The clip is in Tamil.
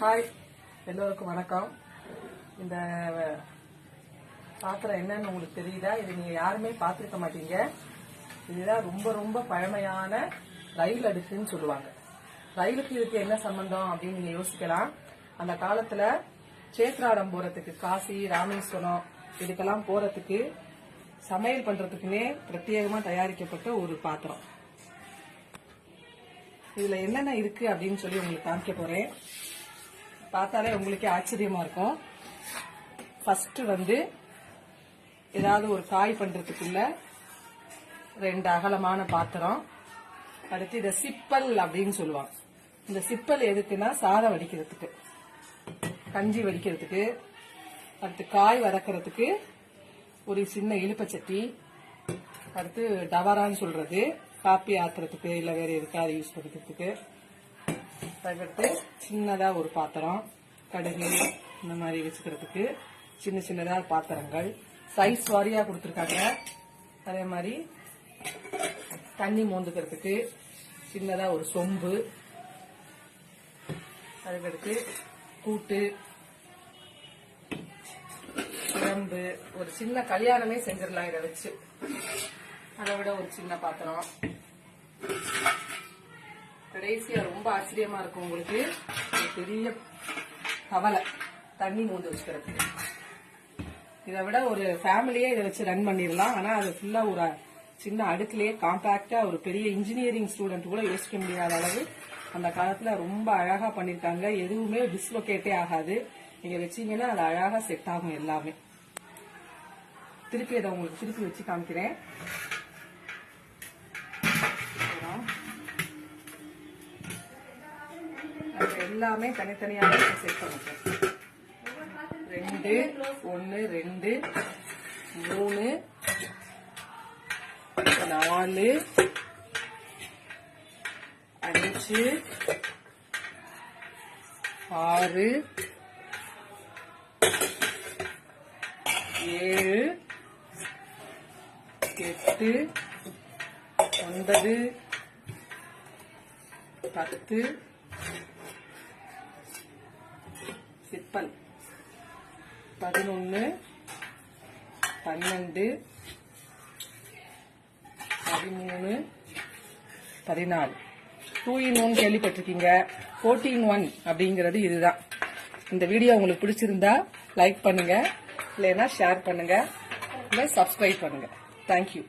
ஹாய் எல்லோருக்கும் வணக்கம். இந்த பாத்திரம் என்னன்னு உங்களுக்கு தெரியுதா? இது நீங்க யாருமே பார்த்துருக்க மாட்டீங்க. இதுதான் ரொம்ப ரொம்ப பழமையான ரயில் அடுக்குன்னு சொல்லுவாங்க. ரயிலுக்கு இதுக்கு என்ன சம்பந்தம் அப்படின்னு நீங்க யோசிக்கலாம். அந்த காலத்துல சேத்ராடம் போறதுக்கு காசி ராமேஸ்வரம் இதுக்கெல்லாம் போறதுக்கு சமையல் பண்றதுக்குன்னே பிரத்யேகமா தயாரிக்கப்பட்ட ஒரு பாத்திரம். இதுல என்னென்ன இருக்கு அப்படின்னு சொல்லி உங்களுக்கு காமிக்க போறேன். பார்த்தாலே உங்களுக்கே ஆச்சரியமா இருக்கும். ஃபர்ஸ்ட் வந்து ஏதாவது ஒரு காய் பண்றதுக்குள்ள ரெண்டு அகலமான பாத்திரம். அடுத்து இத சிப்பல் அப்படின்னு சொல்லுவாங்க. இந்த சிப்பல் எதுக்குன்னா சாதம் வடிக்கிறதுக்கு கஞ்சி வடிக்கிறதுக்கு அடுத்து காய் வதக்கிறதுக்கு ஒரு சின்ன இழுப்பச்சட்டி அடுத்து டவரான்னு சொல்றது காப்பி ஆத்துறதுக்கு இல்ல வேற எதுக்காவது யூஸ் பண்ணுறதுக்கு தகட்டு சின்னதா ஒரு பாத்திரம் கடுகு இந்த மாதிரி வச்சுக்கிறதுக்கு சின்ன சின்னதா பாத்திரங்கள். சைஸ் வாரியா கொடுத்துருக்காங்க. அதே மாதிரி தண்ணி மோந்துக்கிறதுக்கு சின்னதா ஒரு சொம்பு. அதுக்கடுத்து கூட்டு குழம்பு ஒரு சின்ன கல்யாணமே செஞ்சிடலாம் இதை வச்சு. அதை விட ஒரு சின்ன பாத்திரம். கடைசியா ரொம்ப ஆச்சரியமா இருக்கும் உங்களுக்கு. ஒரு பெரிய கவலை. தண்ணி மூந்து வச்சுக்கிறது இதை விட ஒரு ஃபேமிலியே இதை வச்சு ரன் பண்ணிடலாம். ஆனா அது ஃபுல்லா ஒரு சின்ன அடுக்குலயே காம்பாக்டா ஒரு பெரிய இன்ஜினியரிங் ஸ்டூடெண்ட் கூட யோசிக்க முடியாத அளவு அந்த காலத்துல ரொம்ப அழகா பண்ணிருக்காங்க. எதுவுமே டிஸ்லொகேட்டே ஆகாது. நீங்க வச்சீங்கன்னா அது அழகா செட் ஆகும் எல்லாமே. திருப்பி இதை உங்களுக்கு திருப்பி வச்சு காமிக்கிறேன். எல்லாமே தனித்தனியாக செட் பண்ணிக்கிறேன் ரெண்டு ஒன்னு ரெண்டு மூணு நாலு அஞ்சு ஆறு ஏழு எட்டு ஒன்பது பத்து சிப்பல். பதினொன்று பன்னெண்டு பதிமூணு பதினாலு. டூ இன் ஒன் கேள்விப்பட்டிருக்கீங்க. ஃபோர்டீன் ஒன் அப்படிங்கிறது இதுதான். இந்த வீடியோ உங்களுக்கு பிடிச்சிருந்தா லைக் பண்ணுங்க. இல்லைன்னா ஷேர் பண்ணுங்க. இல்லை சப்ஸ்கிரைப் பண்ணுங்க. தேங்க்யூ